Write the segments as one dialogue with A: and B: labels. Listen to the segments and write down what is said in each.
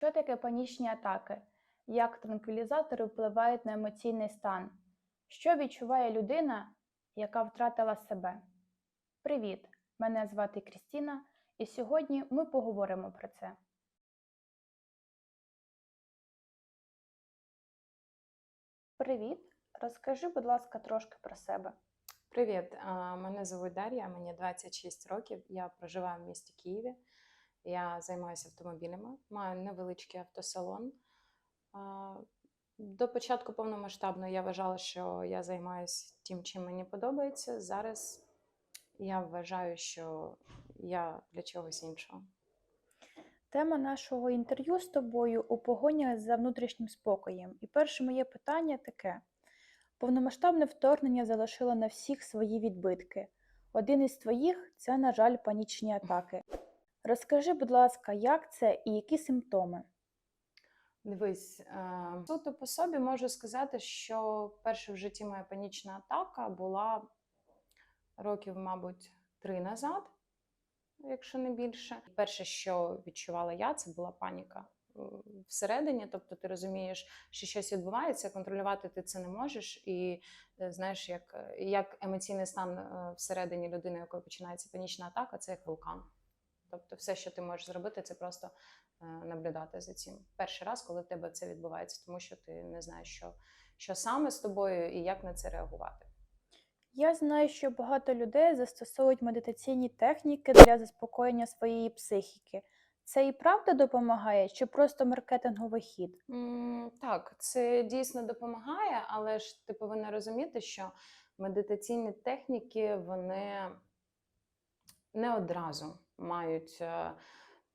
A: Що таке панічні атаки? Як транквілізатори впливають на емоційний стан? Що відчуває людина, яка втратила себе? Привіт! Мене звати Крістіна, і сьогодні ми поговоримо про це. Привіт! Розкажи, будь ласка, трошки про себе.
B: Привіт, мене звуть Дар'я, мені 26 років. Я проживаю в місті Києві. Я займаюся автомобілями, маю невеличкий автосалон. До початку повномасштабно я вважала, що я займаюся тим, чим мені подобається. Зараз я вважаю, що я для чогось іншого.
A: Тема нашого інтерв'ю з тобою у погонях за внутрішнім спокоєм. І перше моє питання таке: повномасштабне вторгнення залишило на всіх свої відбитки. Один із твоїх це, на жаль, панічні атаки. Розкажи, будь ласка, як це і які симптоми?
B: Дивись, е, суто по собі можу сказати, що перша в житті моя панічна атака була років, мабуть, три назад, якщо не більше. Перше, що відчувала я, це була паніка е, всередині. Тобто, ти розумієш, що щось відбувається, контролювати ти це не можеш. І е, знаєш, як, е, як емоційний стан е, всередині людини, якої починається панічна атака, це як вулкан. Тобто, все, що ти можеш зробити, це просто е, наблюдати за цим. Перший раз, коли в тебе це відбувається, тому що ти не знаєш, що, що саме з тобою і як на це реагувати.
A: Я знаю, що багато людей застосовують медитаційні техніки для заспокоєння своєї психіки. Це і правда допомагає, чи просто маркетинговий хід?
B: М, Так, це дійсно допомагає, але ж ти повинна розуміти, що медитаційні техніки вони не одразу мають е,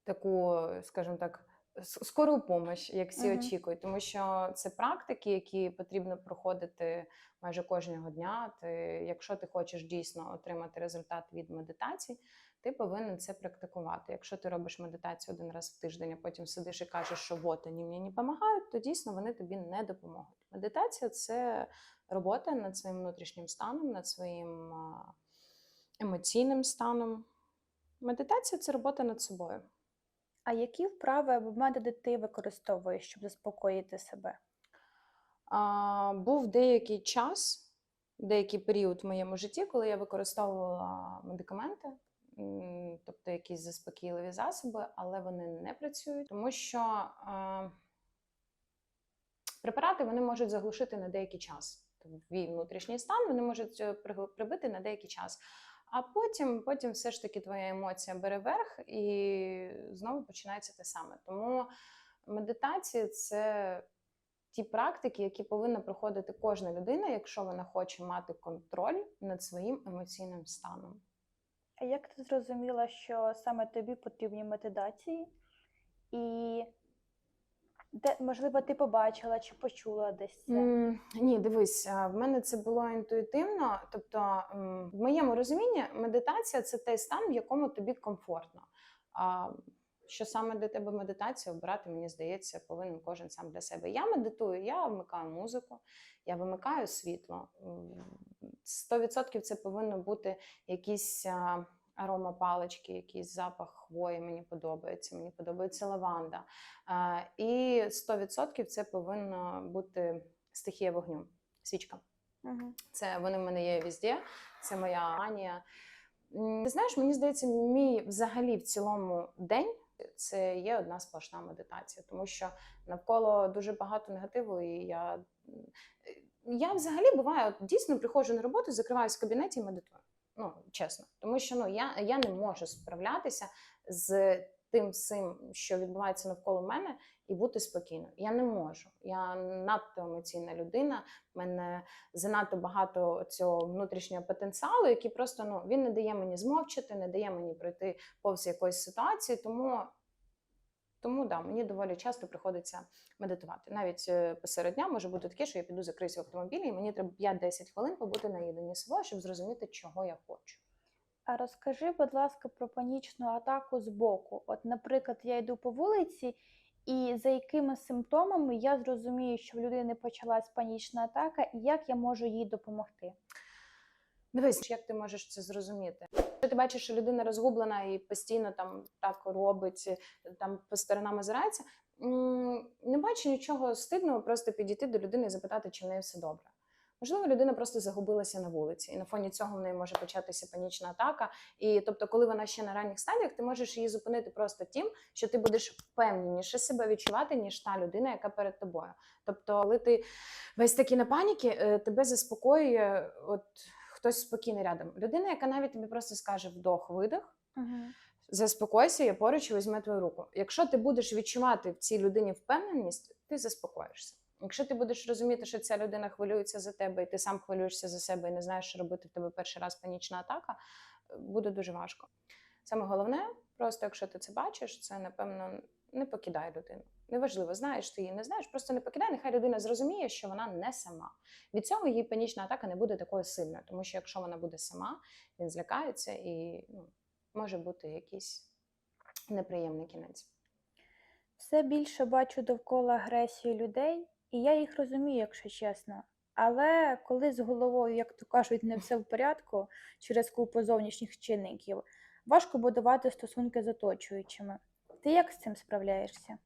B: таку, скажімо так, скору помощь, як всі
A: Мгм.
B: очікують, тому що це практики, які потрібно проходити майже кожного дня. Ти, якщо ти хочеш дійсно отримати результат від медитацій, ти повинен це практикувати. Якщо ти робиш медитацію один раз в тиждень, а потім сидиш і кажеш, що вот вони мені не допомагають, то дійсно вони тобі не допоможуть. Медитація це робота над своїм внутрішнім станом, над своїм емоційним станом. Медитація це робота над собою.
A: А які вправи або методи ти використовуєш, щоб заспокоїти себе?
B: А, був деякий час, деякий період в моєму житті, коли я використовувала медикаменти, тобто якісь заспокійливі засоби, але вони не працюють, тому що а, препарати вони можуть заглушити на деякий час. Твій внутрішній стан вони можуть е, прибити на деякий час. А потім, потім все ж таки твоя емоція бере верх і знову починається те саме. Тому медитація це ті практики, які повинна проходити кожна людина, якщо вона хоче мати контроль над своїм емоційним станом.
A: А як ти зрозуміла, що саме тобі потрібні медитації? І де, можливо, ти побачила чи почула десь це?
B: М, Ні, дивись, в мене це було інтуїтивно. Тобто, в моєму розумінні, медитація це той стан, в якому тобі комфортно. А що саме для тебе медитація обирати, мені здається, повинен кожен сам для себе. Я медитую, я вмикаю музику, я вимикаю світло. М, 100% це повинно бути якісь аромапалички, якийсь запах хвої. Мені подобається. Мені подобається лаванда. І 100% це повинна бути стихія вогню, свічка.
A: Угу.
B: Це вони в мене є везде. Це моя манія. Ти знаєш, мені здається, мій взагалі в цілому день це є одна сплошна медитація, тому що навколо дуже багато негативу, і я, я взагалі буває, от дійсно приходжу на роботу, закриваюсь в кабінеті і медитую. Ну, чесно. Тому що ну, я, я не можу справлятися з тим всім, що відбувається навколо мене, і бути спокійною. Я не можу. Я надто емоційна людина. в мене занадто багато цього внутрішнього потенціалу, який просто ну він не дає мені змовчати, не дає мені пройти повз якоїсь ситуації. Тому, тому да, мені доволі часто приходиться медитувати. Навіть е, посеред дня може бути таке, що я піду закриюся в автомобілі, і мені треба 5-10 хвилин побути наєднані з собою, щоб зрозуміти, чого я хочу.
A: А розкажи, будь ласка, про панічну атаку з боку. От, наприклад, я йду по вулиці, і за якими симптомами я зрозумію, що в людини почалась панічна атака, і як я можу їй допомогти?
B: Дивись, як ти можеш це зрозуміти? Якщо ти бачиш, що людина розгублена і постійно там так робить, там по сторонам озирається, не бачу нічого стидного просто підійти до людини і запитати, чи в неї все добре. Можливо, людина просто загубилася на вулиці, і на фоні цього в неї може початися панічна атака. І тобто, коли вона ще на ранніх стадіях, ти можеш її зупинити просто тим, що ти будеш впевненіше себе відчувати, ніж та людина, яка перед тобою. Тобто, коли ти весь такий на паніки, е, тебе заспокоює от хтось спокійний рядом. Людина, яка навіть тобі просто скаже вдох, видох.
A: Угу.
B: Заспокойся, я поруч і візьме твою руку. Якщо ти будеш відчувати в цій людині впевненість, ти заспокоїшся. Якщо ти будеш розуміти, що ця людина хвилюється за тебе, і ти сам хвилюєшся за себе і не знаєш, що робити в тебе перший раз панічна атака, е, буде дуже важко. Саме головне, просто якщо ти це бачиш, це напевно не покидай людину. Неважливо, знаєш ти її, не знаєш, просто не покидай. Нехай людина зрозуміє, що вона не сама. Від цього її панічна атака не буде такою сильною, тому що якщо вона буде сама, він злякається і ну, може бути якийсь неприємний кінець.
A: Все більше бачу довкола агресії людей, і я їх розумію, якщо чесно. Але коли з головою, як то кажуть, не все в порядку через купу зовнішніх чинників, важко будувати стосунки з оточуючими. Ти як з цим справляєшся?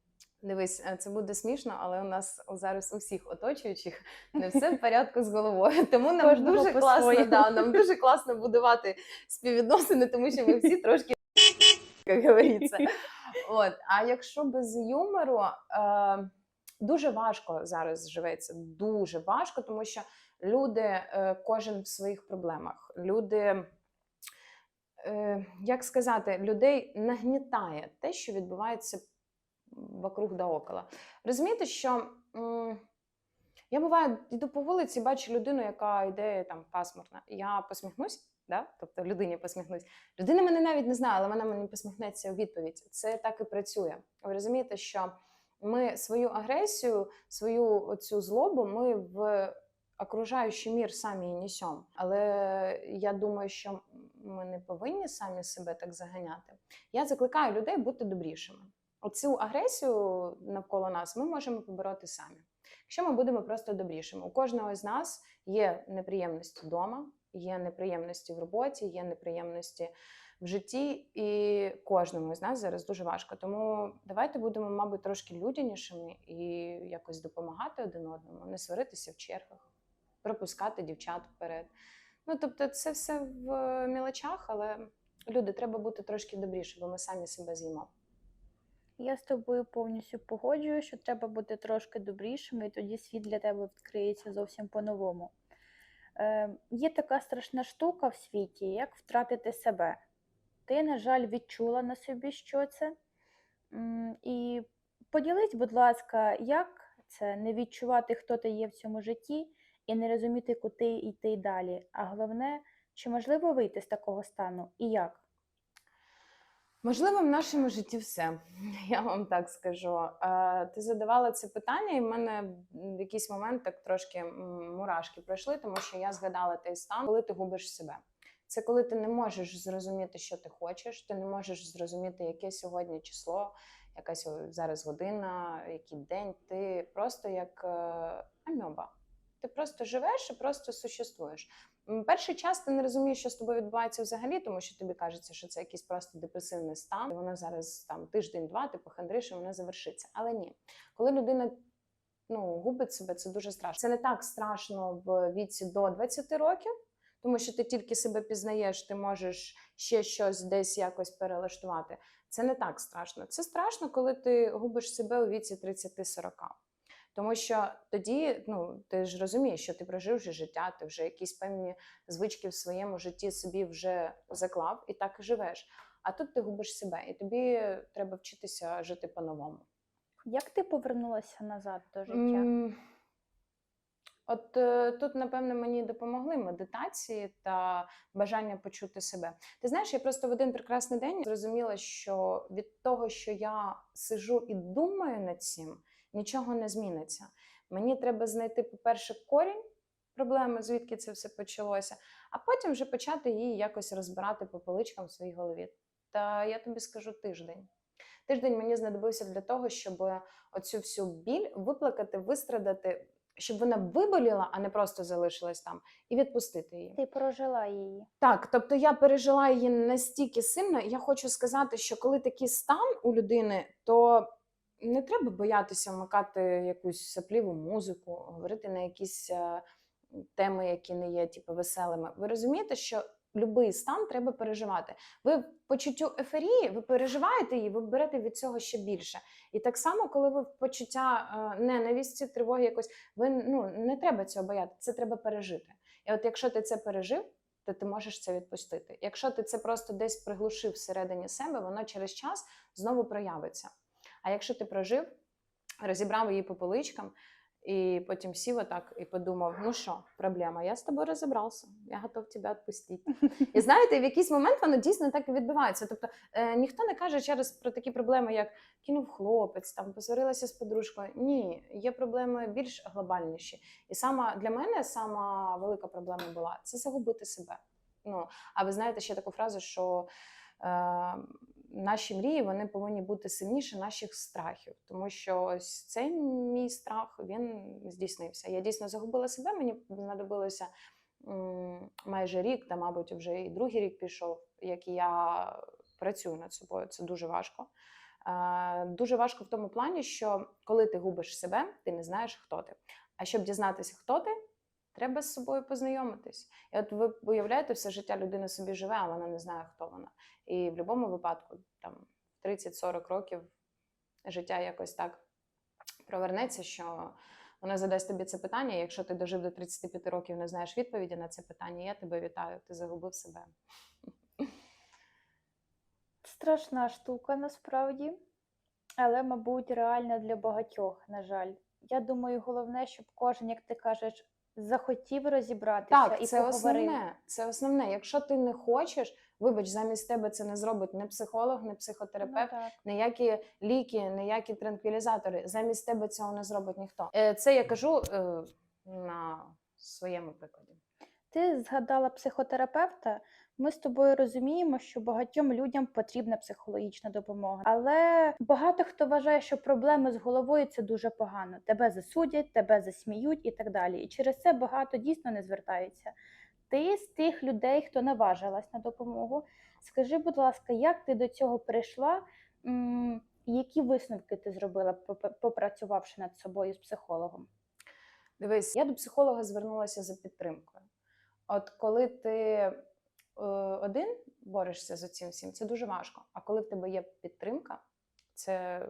B: Дивись, е, це буде смішно, але у нас зараз у всіх оточуючих не все в порядку з головою. Тому нам
A: Кожного
B: дуже класно, да, нам дуже класно будувати співвідносини, тому що ми всі трошки, як говориться. От, а якщо без юмору, е, дуже важко зараз живеться. Дуже важко, тому що люди, е, кожен в своїх проблемах. Люди, як сказати, людей нагнітає те, що відбувається вокруг да около. Розумієте, що я буває, йду по вулиці, бачу людину, яка йде там пасмурна. Я посміхнусь, да? тобто людині посміхнусь. Людина мене навіть не знає, але вона мені посміхнеться у відповідь. Це так і працює. Ви розумієте, що ми свою агресію, свою оцю злобу ми в окружаючий мір самі і несемо. Але я думаю, що ми не повинні самі себе так заганяти. Я закликаю людей бути добрішими. Оцю агресію навколо нас ми можемо побороти самі. Якщо ми будемо просто добрішими, у кожного з нас є неприємності вдома, є неприємності в роботі, є неприємності в житті, і кожному з нас зараз дуже важко. Тому давайте будемо, мабуть, трошки людянішими і якось допомагати один одному, не сваритися в чергах, пропускати дівчат вперед. Ну тобто, це все в мілочах, але люди треба бути трошки добріше, бо ми самі себе з'їмо.
A: Я з тобою повністю погоджую, що треба бути трошки добрішим, і тоді світ для тебе відкриється зовсім по-новому. Е, є така страшна штука в світі, як втратити себе. Ти, на жаль, відчула на собі, що це. І поділись, будь ласка, як це не відчувати, хто ти є в цьому житті, і не розуміти, куди йти далі. А головне, чи можливо вийти з такого стану і як?
B: Можливо, в нашому житті все. Я вам так скажу. Е, Ти задавала це питання, і в мене в якийсь момент так трошки мурашки пройшли, тому що я згадала той стан, коли ти губиш себе. Це коли ти не можеш зрозуміти, що ти хочеш, ти не можеш зрозуміти, яке сьогодні число, якась зараз година, який день. Ти просто як е, амьоба. Ти просто живеш і просто существуєш. Перший час ти не розумієш, що з тобою відбувається взагалі, тому що тобі кажеться, що це якийсь просто депресивний стан. і Воно зараз там тиждень-два, ти похандриш, і воно завершиться. Але ні, коли людина ну, губить себе, це дуже страшно. Це не так страшно в віці до 20 років, тому що ти тільки себе пізнаєш, ти можеш ще щось десь якось перелаштувати. Це не так страшно. Це страшно, коли ти губиш себе у віці 30-40. Тому що тоді ну, ти ж розумієш, що ти прожив вже життя, ти вже якісь певні звички в своєму житті собі вже заклав і так і живеш. А тут ти губиш себе, і тобі треба вчитися жити по-новому.
A: Як ти повернулася назад до життя?
B: М, От е, тут, напевно, мені допомогли медитації та бажання почути себе. Ти знаєш, я просто в один прекрасний день зрозуміла, що від того, що я сижу і думаю над цим, нічого не зміниться. Мені треба знайти, по-перше, корінь проблеми, звідки це все почалося, а потім вже почати її якось розбирати по поличкам в своїй голові. Та я тобі скажу тиждень. Тиждень мені знадобився для того, щоб оцю всю біль виплакати, вистрадати, щоб вона виболіла, а не просто залишилась там, і відпустити її.
A: Ти прожила її.
B: Так, тобто я пережила її настільки сильно. Я хочу сказати, що коли такий стан у людини, то не треба боятися вмикати якусь сапліву музику, говорити на якісь е, теми, які не є типу, веселими. Ви розумієте, що будь-який стан треба переживати. Ви почуттю еферії, ви переживаєте її, ви берете від цього ще більше. І так само, коли ви в почуття е, ненависті, тривоги якось, ви ну не треба цього бояти, це треба пережити. І от якщо ти це пережив, то ти можеш це відпустити. Якщо ти це просто десь приглушив всередині себе, воно через час знову проявиться. А якщо ти прожив, розібрав її по поличкам, і потім сів отак і подумав: ну що, проблема, я з тобою розібрався, я готов тебе відпустити. І знаєте, в якийсь момент воно дійсно так і відбувається. Тобто е, ніхто не каже через про такі проблеми, як кинув хлопець, там посварилася з подружкою. Ні, є проблеми більш глобальніші. І сама для мене сама велика проблема була це загубити себе. Ну, а ви знаєте ще таку фразу, що е, наші мрії вони повинні бути сильніше наших страхів, тому що ось цей мій страх він здійснився. Я дійсно загубила себе. Мені знадобилося майже рік, та мабуть, вже і другий рік пішов, як я працюю над собою. Це дуже важко. Е, Дуже важко в тому плані, що коли ти губиш себе, ти не знаєш, хто ти. А щоб дізнатися, хто ти, треба з собою познайомитись. І от ви уявляєте, все життя людина собі живе, а вона не знає, хто вона. І в будь-якому випадку, там 30-40 років життя якось так провернеться, що вона задасть тобі це питання. і Якщо ти дожив до 35 років не знаєш відповіді на це питання, я тебе вітаю, ти загубив себе.
A: Страшна штука насправді, але, мабуть, реальна для багатьох, на жаль. Я думаю, головне, щоб кожен, як ти кажеш, захотів розібратися
B: Так,
A: і
B: це
A: поговорив.
B: основне. Це основне. Якщо ти не хочеш, вибач, замість тебе це не зробить не психолог, не психотерапевт,
A: ну,
B: ніякі ліки, ніякі транквілізатори. Замість тебе цього не зробить ніхто. Е, Це я кажу е, на своєму прикладі.
A: Ти згадала психотерапевта. Ми з тобою розуміємо, що багатьом людям потрібна психологічна допомога. Але багато хто вважає, що проблеми з головою це дуже погано. Тебе засудять, тебе засміють і так далі. І через це багато дійсно не звертаються. Ти з тих людей, хто наважилась на допомогу. Скажи, будь ласка, як ти до цього прийшла? Які висновки ти зробила, попрацювавши над собою з психологом?
B: Дивись, я до психолога звернулася за підтримкою. От коли ти один борешся з цим всім, це дуже важко. А коли в тебе є підтримка, це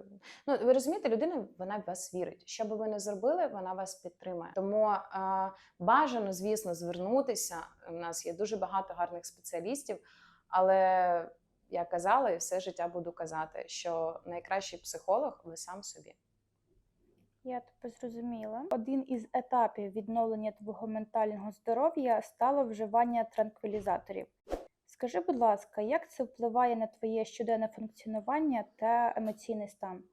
B: ну ви розумієте, людина вона в вас вірить. Що би ви не зробили, вона вас підтримає. Тому е, бажано, звісно, звернутися. У нас є дуже багато гарних спеціалістів, але я казала і все життя буду казати, що найкращий психолог ви сам собі.
A: Я тебе зрозуміла. Один із етапів відновлення твого ментального здоров'я стало вживання транквілізаторів. Скажи, будь ласка, як це впливає на твоє щоденне функціонування та емоційний стан?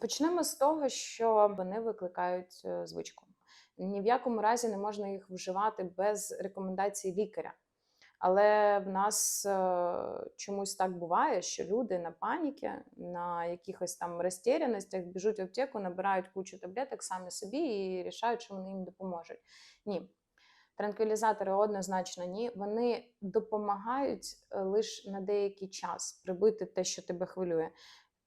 B: Почнемо з того, що вони викликають е, звичку. Ні в якому разі не можна їх вживати без рекомендацій лікаря. Але в нас е, чомусь так буває, що люди на паніки, на якихось там розтіряностях біжуть в аптеку, набирають кучу таблеток самі собі і рішають, що вони їм допоможуть. Ні. Транквілізатори однозначно ні. Вони допомагають лише на деякий час прибити те, що тебе хвилює.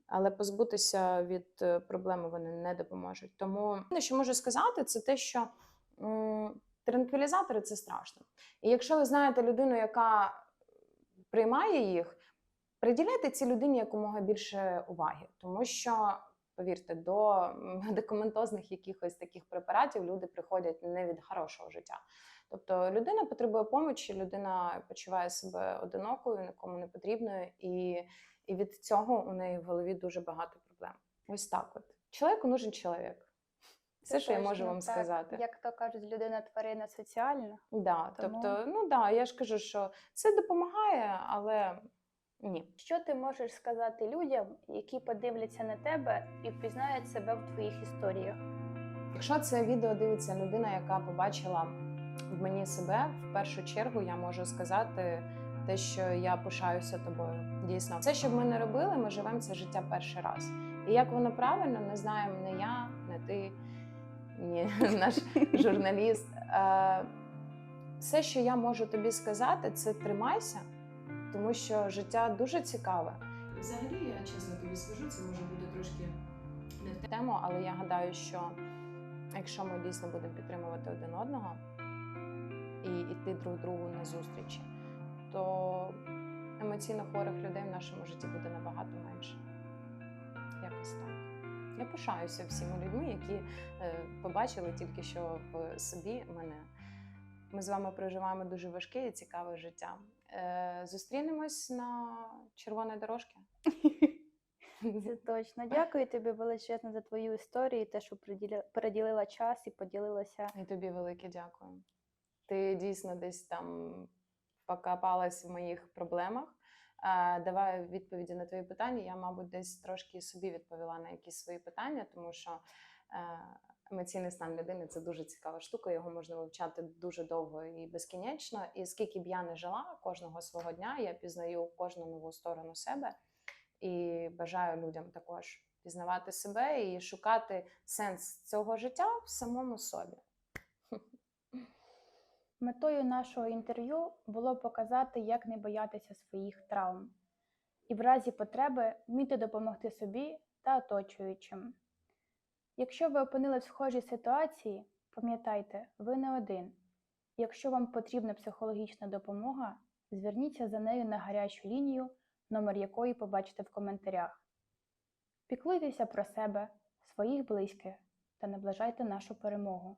B: Але позбутися від е, проблеми вони не допоможуть. Тому що можу сказати, це те, що транквілізатори це страшно. І якщо ви знаєте людину, яка приймає їх, приділяйте цій людині якомога більше уваги, тому що. Повірте, до медикаментозних якихось таких препаратів люди приходять не від хорошого життя. Тобто людина потребує помочі, людина почуває себе одинокою, нікому не потрібною, і, і від цього у неї в голові дуже багато проблем. Ось так от. Чоловіку нужен чоловік. Все, що я можу вам сказати.
A: Як то кажуть, людина тварина соціальна.
B: Да,
A: Тому-
B: Тобто, ну да, я ж кажу, що це допомагає, але ні.
A: Що ти можеш сказати людям, які подивляться на тебе і впізнають себе в твоїх історіях?
B: Якщо це відео дивиться людина, яка побачила в мені себе, в першу чергу я можу сказати те, що я пишаюся тобою. Дійсно, все, що б ми не робили, ми живемо це життя перший раз. І як воно правильно, не знаємо не я, не ти, ні наш журналіст. Е, Все, що я можу тобі сказати, це тримайся, тому що життя дуже цікаве. Взагалі, я чесно тобі скажу, це може бути трошки не в тему, але я гадаю, що якщо ми дійсно будемо підтримувати один одного і йти друг другу на зустрічі, то емоційно хворих людей в нашому житті буде набагато менше. Я пишаюся всіма людьми, які е, побачили тільки що в собі мене. Ми з вами проживаємо дуже важке і цікаве життя. Е, зустрінемось на червоній дорожці.
A: Це точно. Дякую тобі величезно за твою історію, і те, що приділила час і поділилася.
B: І тобі велике дякую. Ти дійсно десь там покопалась в моїх проблемах. Давай відповіді на твої питання. Я, мабуть, десь трошки собі відповіла на якісь свої питання, тому що е, емоційний стан людини це дуже цікава штука. Його можна вивчати дуже довго і безкінечно. І скільки б я не жила кожного свого дня, я пізнаю кожну нову сторону себе і бажаю людям також пізнавати себе і шукати сенс цього життя в самому собі.
A: Метою нашого інтерв'ю було показати, як не боятися своїх травм, і в разі потреби вміти допомогти собі та оточуючим. Якщо ви опинились в схожій ситуації, пам'ятайте, ви не один. Якщо вам потрібна психологічна допомога, зверніться за нею на гарячу лінію, номер якої побачите в коментарях. Піклуйтеся про себе, своїх близьких та наближайте нашу перемогу.